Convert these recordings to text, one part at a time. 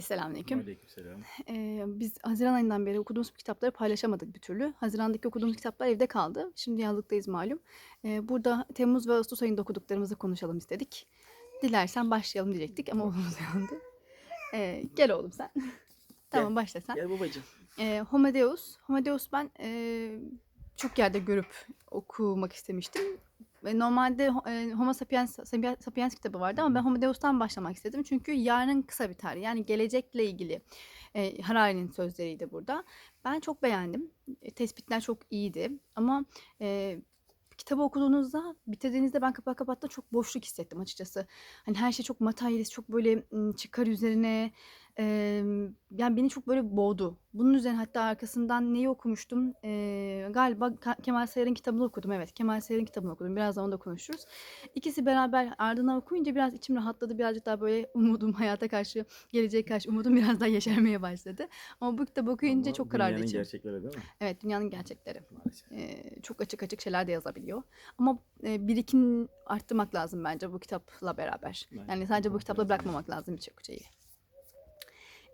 Selamünaleyküm. Aleykümselam. Ee, biz Haziran ayından beri okuduğumuz kitapları paylaşamadık bir türlü. Haziran'daki okuduğumuz kitaplar evde kaldı. Şimdi yazlıktayız malum. Ee, burada Temmuz ve Ağustos ayında okuduklarımızı konuşalım istedik. Dilersen başlayalım diyecektik ama oğlumuz yandı. Ee, gel oğlum sen. tamam başla sen. Gel babacığım. Ee, Homo Deus. Homo Deus ben e, çok yerde görüp okumak istemiştim. Ve normalde e, Homo Sapiens, Sapiens, kitabı vardı ama ben Homo Deus'tan başlamak istedim. Çünkü yarın kısa bir tarih. Yani gelecekle ilgili e, Harari'nin sözleriydi burada. Ben çok beğendim. E, tespitler çok iyiydi. Ama e, kitabı okuduğunuzda, bitirdiğinizde ben kapağı kapattığımda çok boşluk hissettim açıkçası. Hani her şey çok materyalist, çok böyle çıkar üzerine. E, yani beni çok böyle boğdu. Bunun üzerine hatta arkasından neyi okumuştum? E, galiba Ka- Kemal Sayar'ın kitabını okudum. Evet, Kemal Sayar'ın kitabını okudum. Birazdan onu da konuşuruz. İkisi beraber ardından okuyunca biraz içim rahatladı. Birazcık daha böyle umudum hayata karşı, geleceğe karşı umudum biraz daha yeşermeye başladı. Ama bu kitabı okuyunca Ama çok kararlı dünyanın içim. gerçekleri değil mi? Evet, dünyanın gerçekleri. Maalesef. Çok açık açık şeyler de yazabiliyor. Ama e, birikim arttırmak lazım bence bu kitapla beraber. Bence Yani de. sadece bu kitapla bırakmamak lazım birçok şeyi.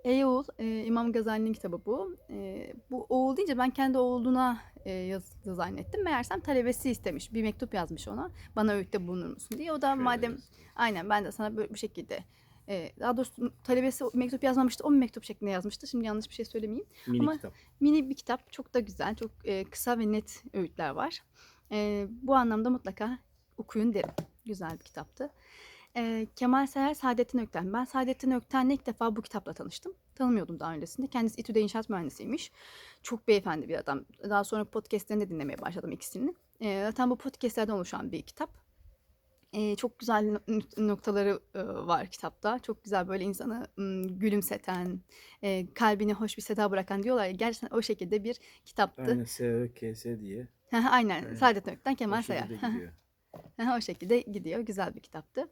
Ey Oğul, e, İmam Gazali'nin kitabı bu. E, bu oğul deyince ben kendi oğluna e, yazdı zannettim. Meğersem talebesi istemiş. Bir mektup yazmış ona. Bana öğütte bulunur musun diye. O da Şöyle madem deriz. aynen ben de sana böyle bir şekilde e, daha doğrusu talebesi mektup yazmamıştı. O mektup şeklinde yazmıştı. Şimdi yanlış bir şey söylemeyeyim. Mini ama- kitap. Mini bir kitap. Çok da güzel. Çok e, kısa ve net öğütler var. E, bu anlamda mutlaka okuyun derim. Güzel bir kitaptı. E, Kemal Seher Saadettin Ökten. Ben Saadettin Ökten'le ilk defa bu kitapla tanıştım. Tanımıyordum daha öncesinde. Kendisi İTÜ'de inşaat mühendisiymiş. Çok beyefendi bir adam. Daha sonra podcastlerini de dinlemeye başladım ikisini. E, zaten bu podcastlerden oluşan bir kitap. E, çok güzel no- noktaları e, var kitapta. Çok güzel böyle insanı m, gülümseten, e, kalbine hoş bir seda bırakan diyorlar ya. Gerçekten o şekilde bir kitaptı. Aynen SÖKS diye. Aynen. Evet. Saadettin Ökten, Kemal Sayar. O şekilde gidiyor. Güzel bir kitaptı.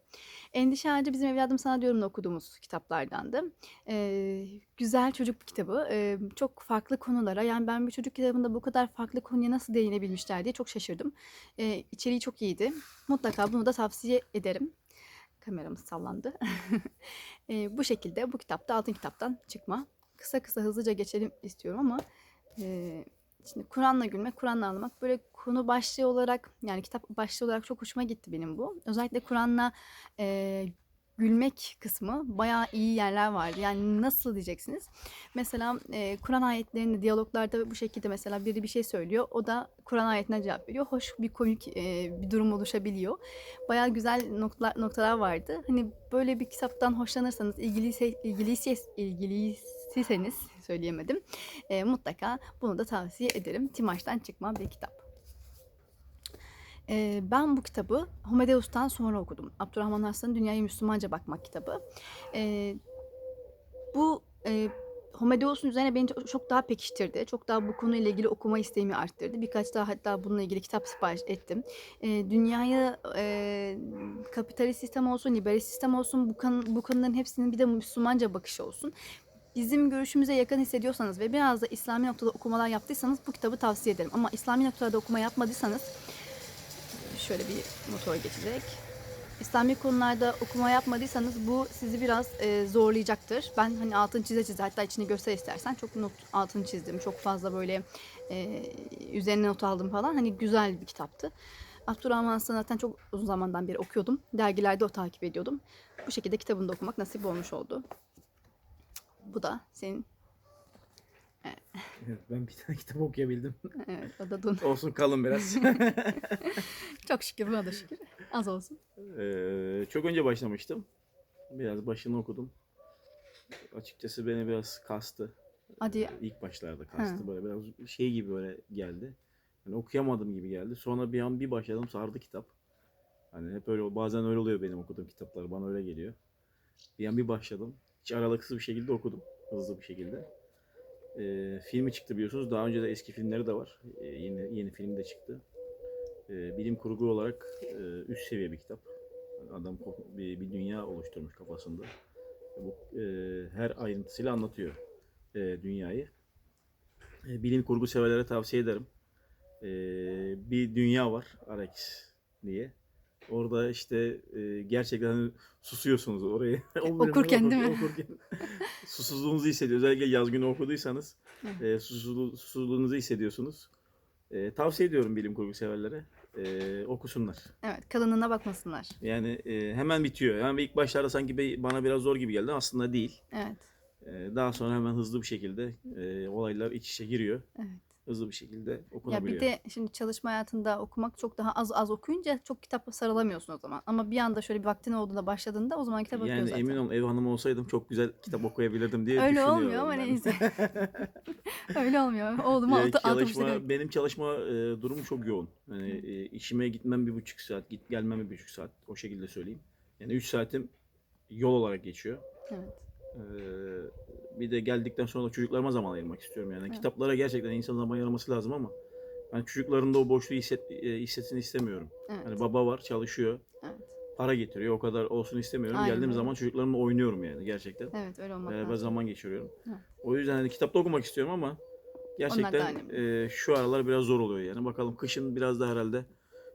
Endişe Ağacı bizim evladım sana diyorum okuduğumuz kitaplardandı. Ee, güzel çocuk kitabı. Ee, çok farklı konulara yani ben bir çocuk kitabında bu kadar farklı konuya nasıl değinebilmişler diye çok şaşırdım. Ee, içeriği çok iyiydi. Mutlaka bunu da tavsiye ederim. Kameramız sallandı. Ee, bu şekilde bu kitapta altın kitaptan çıkma. Kısa kısa hızlıca geçelim istiyorum ama e, Şimdi Kur'an'la gülmek, Kur'an'la ağlamak böyle konu başlığı olarak yani kitap başlığı olarak çok hoşuma gitti benim bu. Özellikle Kur'an'la e, gülmek kısmı bayağı iyi yerler vardı. Yani nasıl diyeceksiniz? Mesela e, Kur'an ayetlerinde diyaloglarda bu şekilde mesela biri bir şey söylüyor. O da Kur'an ayetine cevap veriyor. Hoş bir komik e, bir durum oluşabiliyor. Bayağı güzel noktalar, noktalar vardı. Hani böyle bir kitaptan hoşlanırsanız, ilgiliyse, ilgiliyse, ilgiliyseniz söyleyemedim. E, mutlaka bunu da tavsiye ederim. Timaş'tan çıkma bir kitap. E, ben bu kitabı Homedeus'tan sonra okudum. Abdurrahman Hasan'ın Dünyaya Müslümanca Bakmak kitabı. E, bu e, Homedeus'un üzerine beni çok daha pekiştirdi. Çok daha bu konuyla ilgili okuma isteğimi arttırdı. Birkaç daha hatta bununla ilgili kitap sipariş ettim. E, dünyaya e, kapitalist sistem olsun, liberalist sistem olsun bu, kan, bu konuların hepsinin bir de Müslümanca bakışı olsun bizim görüşümüze yakın hissediyorsanız ve biraz da İslami noktada okumalar yaptıysanız bu kitabı tavsiye ederim. Ama İslami noktada okuma yapmadıysanız şöyle bir motor geçecek. İslami konularda okuma yapmadıysanız bu sizi biraz e, zorlayacaktır. Ben hani altın çize çize hatta içini göster istersen çok not altın çizdim. Çok fazla böyle e, üzerine not aldım falan. Hani güzel bir kitaptı. Abdurrahman zaten çok uzun zamandan beri okuyordum. Dergilerde o takip ediyordum. Bu şekilde kitabını da okumak nasip olmuş oldu. Bu da senin Evet, ben bir tane kitap okuyabildim. evet o da Dun. Olsun kalın biraz. Çok şükür buna da şükür. Az olsun. Ee, çok önce başlamıştım. Biraz başını okudum. Açıkçası beni biraz kastı. Hadi Ee, İlk başlarda kastı. Böyle biraz şey gibi böyle geldi. Yani okuyamadım gibi geldi. Sonra bir an bir başladım sardı kitap. Hani hep öyle bazen öyle oluyor benim okuduğum kitaplar. Bana öyle geliyor. Bir an bir başladım. Hiç aralıksız bir şekilde okudum. Hızlı bir şekilde. Ee, filmi çıktı biliyorsunuz. Daha önce de eski filmleri de var. Ee, yeni yeni film de çıktı. Ee, bilim kurgu olarak e, üst seviye bir kitap. Adam bir, bir dünya oluşturmuş kafasında. Bu e, her ayrıntısıyla anlatıyor e, dünyayı. E, bilim kurgu severlere tavsiye ederim. E, bir dünya var Arrakis diye. Orada işte e, gerçekten hani susuyorsunuz orayı. Okurken değil mi? Okurken susuzluğunuzu hissediyor. Özellikle yaz günü okuduysanız e, susuzluğu- susuzluğunuzu hissediyorsunuz. E, tavsiye ediyorum bilim kurgu severlere. E, okusunlar. Evet, kalınlığına bakmasınlar. Yani e, hemen bitiyor. Yani ilk başlarda sanki bana biraz zor gibi geldi. Aslında değil. Evet. E, daha sonra hemen hızlı bir şekilde e, olaylar iç içe giriyor. Evet. Hızlı bir şekilde Ya okunabiliyor. bir de şimdi çalışma hayatında okumak çok daha az az okuyunca çok kitap sarılamıyorsun o zaman. Ama bir anda şöyle bir vaktin olduğunda başladığında o zaman kitap okuyor Yani zaten. emin olun ev hanımı olsaydım çok güzel kitap okuyabilirdim diye Öyle düşünüyorum. olmuyor ama neyse. Öyle olmuyor. Oğlum Yani altı, çalışma, benim çalışma e, durumu çok yoğun. Yani e, işime gitmem bir buçuk saat, git gelmem bir buçuk saat. O şekilde söyleyeyim. Yani üç saatim yol olarak geçiyor. Evet. Ee, bir de geldikten sonra da çocuklarıma zaman ayırmak istiyorum yani. Evet. Kitaplara gerçekten insan zaman ayırması lazım ama ben çocukların da o boşluğu hisset, e, hissetsin istemiyorum. Evet. Hani baba var, çalışıyor, Evet. para getiriyor. O kadar olsun istemiyorum. Aynen Geldiğim öyle. zaman çocuklarımla oynuyorum yani gerçekten. Evet öyle olmak Beraber lazım. zaman geçiriyorum. Evet. O yüzden hani kitapta okumak istiyorum ama gerçekten e, şu aralar biraz zor oluyor yani. Bakalım kışın biraz da herhalde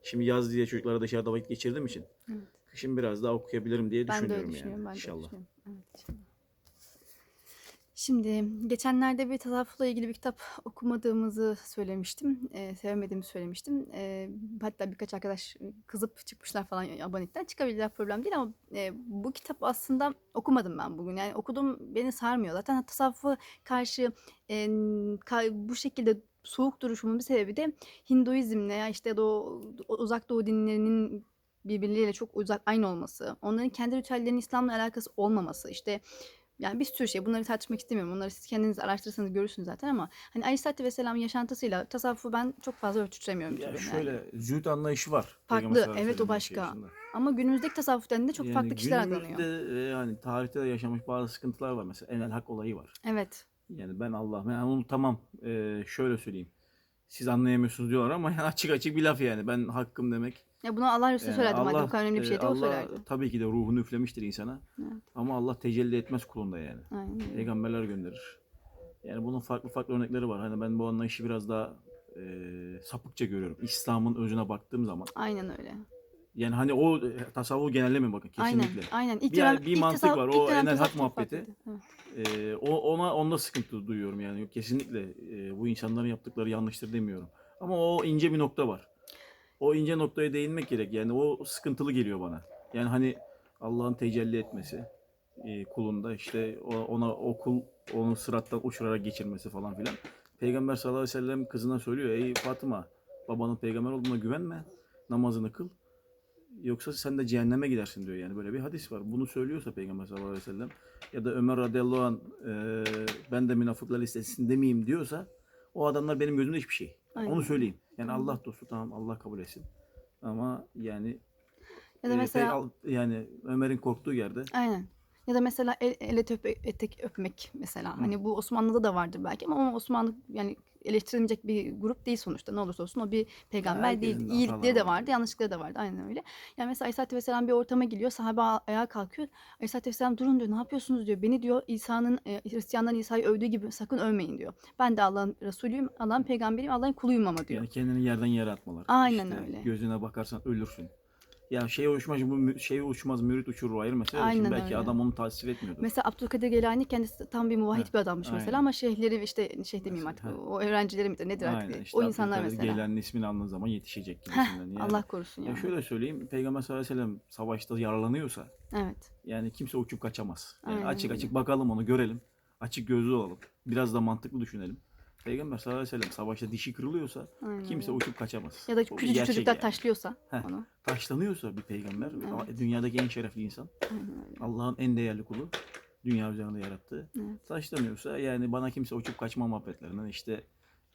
şimdi yaz diye çocuklara dışarıda vakit geçirdiğim için Evet. kışın biraz daha okuyabilirim diye Ben de öyle düşünüyorum düşünüyorum. yani. Ben de İnşallah. düşünüyorum. Şimdi geçenlerde bir tasavvufla ilgili bir kitap okumadığımızı söylemiştim. Eee sevmediğimi söylemiştim. Eee, hatta birkaç arkadaş kızıp çıkmışlar falan abonelikten. Çıkabilirler problem değil ama eee, bu kitap aslında okumadım ben bugün. Yani okudum beni sarmıyor. Zaten tasavvufa karşı eee, ka- bu şekilde soğuk duruşumun bir sebebi de Hinduizmle işte doğu, uzak doğu dinlerinin birbirleriyle çok uzak aynı olması, onların kendi ritüellerinin İslam'la alakası olmaması, işte yani bir sürü şey. Bunları tartışmak istemiyorum. Onları siz kendiniz araştırırsanız görürsünüz zaten ama hani Aleyhisselatü Vesselam'ın yaşantısıyla tasavvufu ben çok fazla örtüştüremiyorum. Yani tabii yani. şöyle zühd anlayışı var. Farklı, evet, o başka. yaşayışında. Ama günümüzdeki tasavvuf dendiğinde çok Yani farklı kişiler adlanıyor. günümüzde yani tarihte de yaşamış bazı sıkıntılar var. Mesela enel hak olayı var. Evet. Yani ben Allah, ben onu tamam e, şöyle söyleyeyim. Siz anlayamıyorsunuz diyorlar ama yani açık açık bir laf yani. Ben hakkım demek. Ya bunu Allah Resulü Yani söylerdi madem Allah, bu kadar önemli bir e, şeydi o Allah söylerdi. tabii ki de ruhunu üflemiştir insana. Evet. Ama Allah tecelli etmez kulunda yani. Aynen öyle. Peygamberler gönderir. Yani bunun farklı farklı örnekleri var. Hani ben bu anlayışı biraz daha e, sapıkça görüyorum. İslam'ın özüne baktığım zaman. Aynen öyle. Yani hani o e, tasavvufu genelleme bakın kesinlikle. Aynen. Aynen. Bir- ilk mantık var, o dönem enel hak tasavvuf muhabbeti. Evet. Ee, o ona onda sıkıntı duyuyorum yani. Yok, kesinlikle e, bu insanların yaptıkları yanlıştır demiyorum. Ama o ince bir nokta var. O ince noktaya değinmek gerek. Yani o sıkıntılı geliyor bana. Yani hani Allah'ın tecelli etmesi e, kulunda işte ona o kul onu sırattan uçurarak geçirmesi falan filan. Peygamber sallallahu aleyhi ve sellem kızına söylüyor. Ey Fatıma babanın peygamber olduğuna güvenme. Namazını kıl. Yoksa sen de cehenneme gidersin diyor yani. Böyle bir hadis var. Bunu söylüyorsa Peygamber sallallahu aleyhi ve sellem ya da Ömer radıyallahu anh e, ben de münafıklar listesinde miyim diyorsa o adamlar benim gözümde hiçbir şey. Aynen. Onu söyleyeyim. Yani Aynen. Allah dostu tamam Allah kabul etsin. Ama yani Ya da e, mesela al- yani Ömer'in korktuğu yerde Aynen. Ya da mesela el, el öpe- etek öpmek mesela. Hı. Hani bu Osmanlı'da da vardır belki ama Osmanlı yani eleştirilmeyecek bir grup değil sonuçta. Ne olursa olsun o bir peygamber herkesin değil. de İyilikleri de var. vardı, yanlışlıkları da vardı. Aynen öyle. Yani mesela Aleyhisselatü Vesselam bir ortama geliyor. Sahabe ayağa kalkıyor. Aleyhisselatü Vesselam durun diyor. Ne yapıyorsunuz diyor. Beni diyor İsa'nın, e, Hristiyanların İsa'yı övdüğü gibi sakın övmeyin diyor. Ben de Allah'ın Resulüyüm, Allah'ın peygamberiyim, Allah'ın kuluyum ama diyor. yani kendini yerden yere atmalar. Aynen İşte öyle. Gözüne bakarsan ölürsün. Ya şey uçmaz bu şey uçmaz mürit uçurur ayrı mesele. de Şimdi Aynen belki öyle. adam onu tasvip etmiyordur. Mesela Abdülkadir Geylani kendisi tam bir muvahhid Heh, bir adammış mesela aynen. ama şeyhleri işte şey demeyeyim Mesela, artık heh. o öğrencileri midir nedir artık Aynen o işte insanlar Abdülkadir mesela. Geylani'nin ismini anladığın zaman yetişecek gibisinden. Yani. Allah korusun Ya ya. şöyle söyleyeyim Peygamber sallallahu aleyhi ve sellem savaşta yaralanıyorsa Evet. Yani kimse uçup kaçamaz. Yani Aynen açık açık bakalım onu görelim. Açık gözlü olalım. Biraz da mantıklı düşünelim. Peygamber sallallahu aleyhi ve sellem savaşta dişi kırılıyorsa Aynen kimse uçup kaçamaz. Ya da bir küçücük gerçek çocuklar yani. taşlıyorsa Heh. onu. Taşlanıyorsa bir peygamber Evet. dünyadaki en şerefli insan. Aynen öyle. Allah'ın en değerli kulu. Dünya üzerinde yarattığı. Evet. Taşlanıyorsa yani bana kimse uçup kaçma muhabbetlerinden işte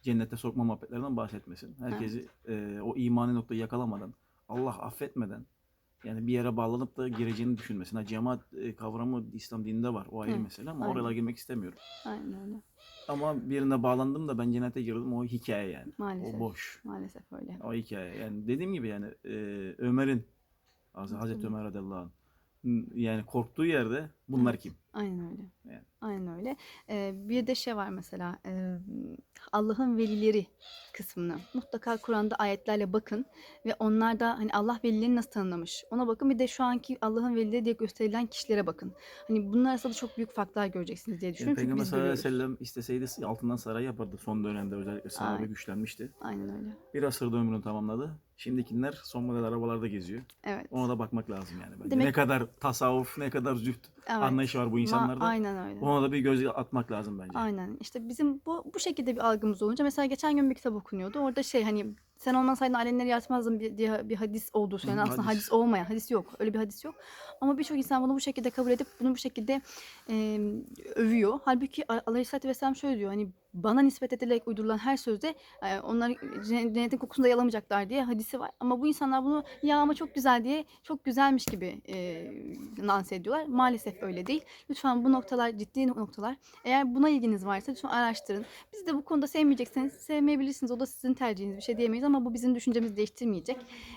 cennete sokma muhabbetlerinden bahsetmesin. Herkesi e, o imani noktayı yakalamadan Allah affetmeden yani bir yere bağlanıp da gireceğini düşünmesin. Ha, cemaat e, kavramı İslam dininde var. O ayrı Evet, mesele ama aynen. oralara girmek istemiyorum. Aynen öyle. Ama birine bağlandım da ben cennete girdim o hikaye yani. Maalesef. O boş. Maalesef öyle. O hikaye. Yani dediğim gibi yani e, Ömer'in Haz- Hazreti. Ömer radıyallahu anh yani korktuğu yerde bunlar kim? Aynen öyle. Yani. Aynen öyle. Ee, bir de şey var mesela e, Allah'ın velileri kısmını mutlaka Kur'an'da ayetlerle bakın ve onlar da hani Allah velilerini nasıl tanımlamış ona bakın bir de şu anki Allah'ın velileri diye gösterilen kişilere bakın. Hani bunlar arasında da çok büyük farklar göreceksiniz diye Yani düşünüyorum çünkü Peygamber sallallahu aleyhi ve sellem isteseydi altından saray yapardı. Son dönemde özellikle sahabe güçlenmişti. Aynen öyle. Bir asırda ömrünü tamamladı. Şimdikiler son model arabalarda geziyor. Evet. Ona da bakmak lazım yani. Bence. Demek- Ne kadar tasavvuf, ne kadar züht Evet. anlayışı var bu Ma- insanlarda. aynen öyle. Ona da bir göz atmak lazım bence. Aynen. İşte bizim bu bu şekilde bir algımız olunca mesela geçen gün bir kitap okunuyordu. Orada şey hani sen olmasaydın alemleri yaratmazdın bir, diye bir hadis olduğu söyleniyor. Hı, Aslında hadis. hadis olmayan, hadis yok. Öyle bir hadis yok. Ama birçok insan bunu bu şekilde kabul edip bunu bu şekilde e, övüyor. Halbuki Aleyhisselatü Vesselam şöyle diyor. Hani bana nispet edilerek uydurulan her sözde e, onlar cennet- cennetin kokusunu da yalamayacaklar diye hadisi var. Ama bu insanlar bunu ya ama çok güzel diye çok güzelmiş gibi e, lanse ediyorlar. Maalesef öyle değil. Lütfen bu noktalar ciddi noktalar. Eğer buna ilginiz varsa lütfen araştırın. Bizi de bu konuda sevmeyecekseniz sevmeyebilirsiniz. O da sizin tercihiniz. Bir şey diyemeyiz ama bu bizim düşüncemizi değiştirmeyecek.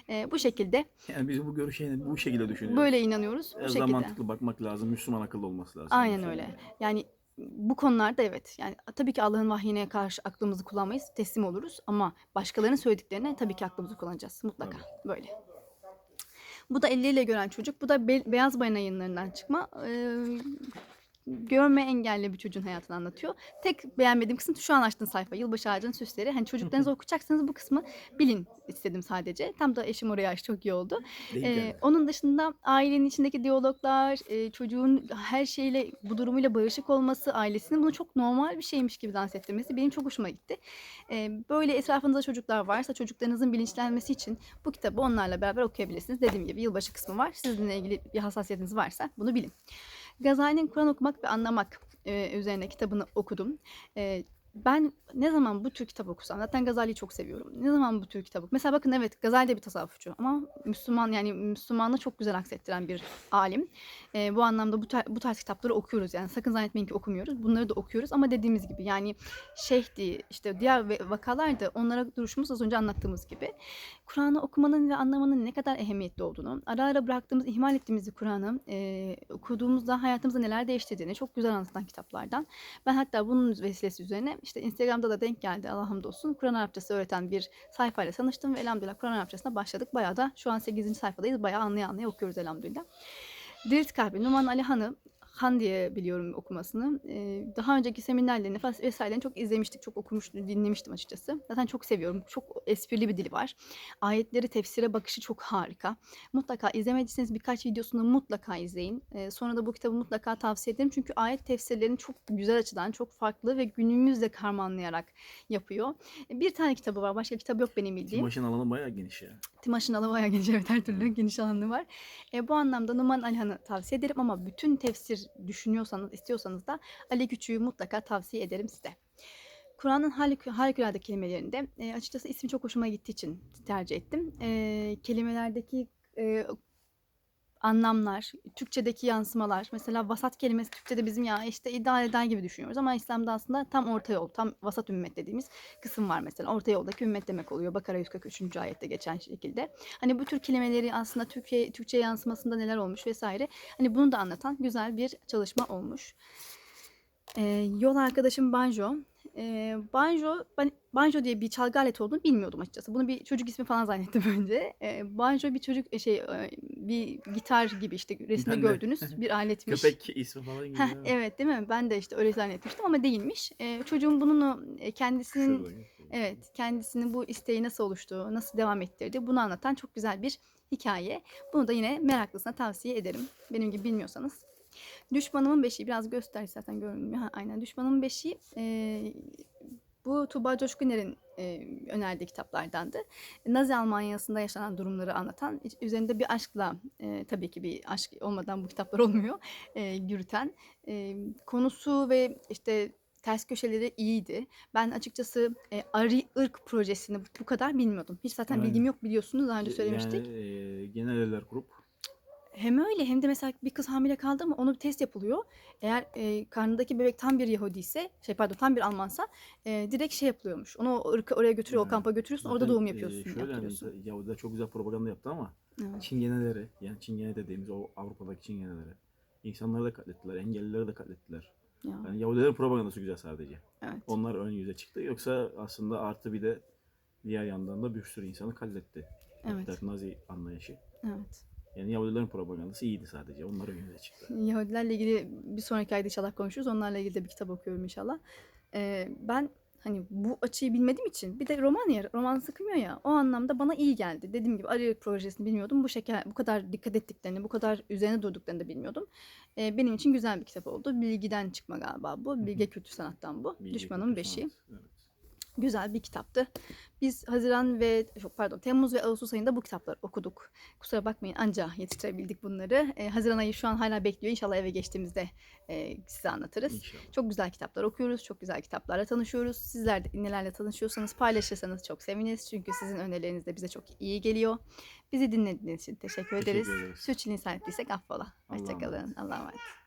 E, bu şekilde Yani biz bu görüşe bu şekilde düşünüyoruz. böyle inanıyoruz. Bu daha şekilde. mantıklı bakmak lazım. Müslüman akıllı olması lazım. Aynen Müslüman. öyle. Yani bu konularda evet. Yani tabii ki Allah'ın vahyine karşı aklımızı kullanmayız, teslim oluruz ama başkalarının söylediklerine tabii ki aklımızı kullanacağız mutlaka. Böyle. Bu da elleriyle gören çocuk. Bu da Be- Beyaz Balina yayınlarından çıkma. Ee, görme engelli bir çocuğun hayatını anlatıyor. Tek beğenmediğim kısım şu an açtığın sayfa. Yılbaşı ağacının süsleri. Hani çocuklarınızı okutacaksanız bu kısmı bilin istedim sadece. Tam da eşim oraya açtı. Çok iyi oldu. Ee, onun dışında ailenin içindeki diyaloglar, e, çocuğun her şeyle bu durumuyla barışık olması, ailesinin bunu çok normal bir şeymiş gibi dans ettirmesi benim çok hoşuma gitti. Ee, böyle etrafınızda çocuklar varsa çocuklarınızın bilinçlenmesi için bu kitabı onlarla beraber okuyabilirsiniz. Dediğim gibi yılbaşı kısmı var. Sizinle ilgili bir hassasiyetiniz varsa bunu bilin. Gazali'nin Kur'an okumak ve anlamak e, üzerine kitabını okudum. E, ben ne zaman bu tür kitap okusam, zaten Gazali'yi çok seviyorum. Ne zaman bu tür kitap okusam. Mesela bakın evet Gazali de bir tasavvufçu ama Müslüman yani Müslümanlığı çok güzel aksettiren bir alim. E, bu anlamda bu, tar- bu tarz kitapları okuyoruz yani sakın zannetmeyin ki okumuyoruz. Bunları da okuyoruz ama dediğimiz gibi yani şeyhdi işte diğer vakalar da onlara duruşumuz az önce anlattığımız gibi. Kur'an'ı okumanın ve anlamanın ne kadar ehemmiyetli olduğunu, ara ara bıraktığımız, ihmal ettiğimiz Kur'an'ı e, okuduğumuzda hayatımızda neler değiştirdiğini çok güzel anlatan kitaplardan. Ben hatta bunun vesilesi üzerine işte Instagram'da da denk geldi Allah hamdolsun. Kur'an Arapçası öğreten bir sayfayla tanıştım ve elhamdülillah Kur'an Arapçasına başladık. Bayağı da şu an 8. sayfadayız. Bayağı anlaya anlaya okuyoruz elhamdülillah. Dirilt Kalbi, Numan Ali Han'ı Han diye biliyorum okumasını. Ee, daha önceki seminerlerini fas- vesairelerini çok izlemiştik, çok okumuş, dinlemiştim açıkçası. Zaten çok seviyorum. Çok esprili bir dili var. Ayetleri tefsire bakışı çok harika. Mutlaka izlemediyseniz birkaç videosunu mutlaka izleyin. Ee, sonra da bu kitabı mutlaka tavsiye ederim. Çünkü ayet tefsirlerini çok güzel açıdan, çok farklı ve günümüzle karmanlayarak yapıyor. Bir tane kitabı var. Başka kitap yok benim bildiğim. Timaş'ın alanı bayağı geniş ya. Timaş'ın alanı bayağı geniş evet her türlü geniş alanı var. E, bu anlamda Numan Alihan'ı tavsiye ederim ama bütün tefsir düşünüyorsanız, istiyorsanız da Ali Küçük'ü mutlaka tavsiye ederim size. Kur'an'ın harik- harikulade kelimelerinde e, açıkçası ismi çok hoşuma gittiği için tercih ettim. E, kelimelerdeki e, anlamlar, Türkçedeki yansımalar. Mesela vasat kelimesi Türkçede bizim ya işte idare eder gibi düşünüyoruz ama İslam'da aslında tam orta yol, tam vasat ümmet dediğimiz kısım var mesela. Orta yoldaki ümmet demek oluyor. Bakara 143. ayette geçen şekilde. Hani bu tür kelimeleri aslında Türkiye Türkçe yansımasında neler olmuş vesaire. Hani bunu da anlatan güzel bir çalışma olmuş. Ee, yol arkadaşım Banjo. Ee, banjo, ben banjo diye bir çalgı aleti olduğunu bilmiyordum açıkçası. Bunu bir çocuk ismi falan zannettim önce. Ee, banjo bir çocuk e, şey e, bir gitar gibi işte resimde Ben de. gördüğünüz bir aletmiş. Köpek ismi falan gibi. Heh, evet değil mi? Ben de işte öyle zannetmiştim ama değilmiş. Ee, çocuğun bunun e, kendisinin. Evet, kendisinin bu isteği nasıl oluştuğu, nasıl devam ettirdi bunu anlatan çok güzel bir hikaye. Bunu da yine meraklısına tavsiye ederim. Benim gibi bilmiyorsanız. Düşmanımın Beşiği biraz göster zaten görünmüyor. Ha, aynen Düşmanımın Beşiği e, bu Tuğba Coşkuner'in e, önerdiği kitaplardandı. Nazi Almanya'sında yaşanan durumları anlatan, üzerinde bir aşkla, e, tabii ki bir aşk olmadan bu kitaplar olmuyor, e, yürüten. E, konusu ve işte ters köşeleri iyiydi. Ben açıkçası e, Ari Irk projesini bu kadar bilmiyordum. Hiç zaten Aynen. bilgim yok biliyorsunuz daha önce söylemiştik. Yani e, genel evler kurup Hem öyle hem de mesela bir kız hamile kaldı mı onu bir test yapılıyor. Eğer e, karnındaki bebek tam bir Yahudi ise, şey pardon tam bir Almansa e, direkt şey yapılıyormuş. Onu o ırka oraya götürüyor, o Ha, kampa götürüyorsun. Orada doğum e, yapıyorsun, şöyle hani yaptırıyorsun. Yahudiler çok güzel propaganda yaptı ama Evet. Çingeneleri, yani Çingene dediğimiz o Avrupa'daki Çingeneleri. İnsanları da katlettiler, engellileri de katlettiler. Ya, Yani Yahudilerin propagandası güzel sadece. evet. Onlar ön yüze çıktı. Yoksa aslında artı bir de diğer yandan da bir sürü insanı katletti. Evet. Nazi anlayışı. Evet. Yani Yahudilerin propagandası iyiydi sadece. Onlar ön yüze çıktı. Yahudilerle ilgili bir sonraki ayda inşallah konuşuruz. Onlarla ilgili de bir kitap okuyorum inşallah. Ee, ben hani bu açıyı bilmediğim için bir de roman ya roman sıkmıyor ya o anlamda bana iyi geldi. Dediğim gibi Arı projesini bilmiyordum. Bu şeker bu kadar dikkat ettiklerini, bu kadar üzerine durduklarını da bilmiyordum. Ee, benim için güzel bir kitap oldu. Bilgiden çıkma galiba bu. Bilge Kültür Sanat'tan bu. Bilgi Düşmanın Beşiği. sanat. Evet. Güzel bir kitaptı. Biz Haziran ve çok pardon Temmuz ve Ağustos ayında bu kitapları okuduk. Kusura bakmayın anca yetiştirebildik bunları. Ee, Haziran ayı şu an hala bekliyor. İnşallah eve geçtiğimizde e, size anlatırız. İnşallah. Çok güzel kitaplar okuyoruz. Çok güzel kitaplarla tanışıyoruz. Sizler de nelerle tanışıyorsanız paylaşırsanız çok seviniriz. Çünkü sizin önerileriniz de bize çok iyi geliyor. Bizi dinlediğiniz için teşekkür, Teşekkür ederiz. ederiz. Sürçülisan ettiysek affola. Hoşçakalın. Allah'a emanet.